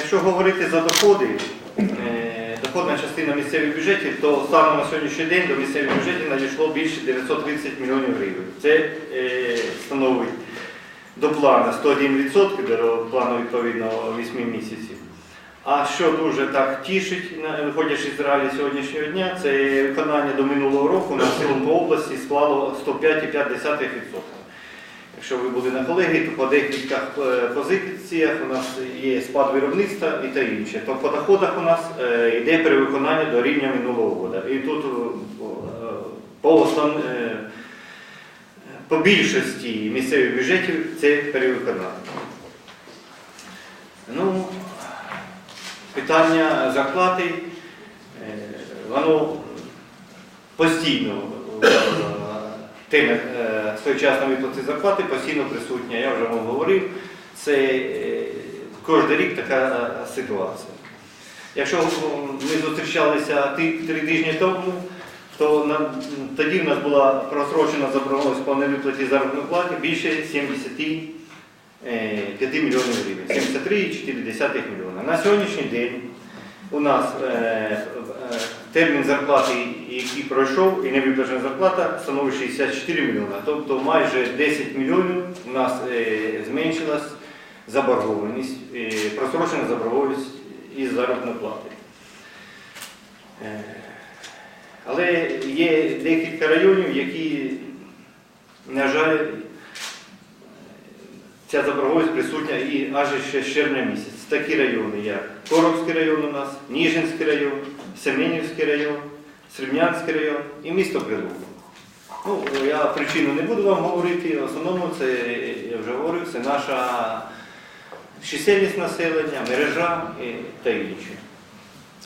Якщо говорити за доходи, е, доходна частина місцевих бюджетів, то станом на сьогоднішній день до місцевих бюджетів надійшло більше 930 мільйонів гривень. Це е, становить до плану 101% до плану відповідно 8 місяців. А що дуже так тішить, виходячи з реалій сьогоднішнього дня, це виконання до минулого року на цілому області склало 105,5%. Якщо ви були на колегії, то по декілька е, позиціях у нас є спад виробництва і та інше. То по доходах у нас е, йде перевиконання до рівня минулого року. І тут по, основ, е, по більшості місцевих бюджетів це перевиконання. Ну, питання зарплати, воно постійно е, тема е, своєчасної виплати зарплати постійно присутня. Я вже вам говорив, це е, кожен рік така е, ситуація. Якщо ми зустрічалися три тижні тому, то тоді в нас була просрочена заборгованість по невиплаті заробітної плати більше 75 мільйонів гривень, 73,4 мільйона. На сьогоднішній день у нас е, е, термін зарплати, який пройшов, і невиплачена зарплата становить 64 мільйона. Тобто майже 10 мільйонів у нас е, зменшилась заборгованість, е, просрочена заборгованість із заробітної плати. Е, Але є декілька районів, які, на жаль, ця заборгованість присутня і аж ще з місяць. Такі райони, як Коробський район у нас, Ніжинський район, Семенівський район, Срібнянський район і місто Прилуку. Ну, я причину не буду вам говорити, в основному це, я вже говорив, це наша чисельність населення, мережа і, та інше.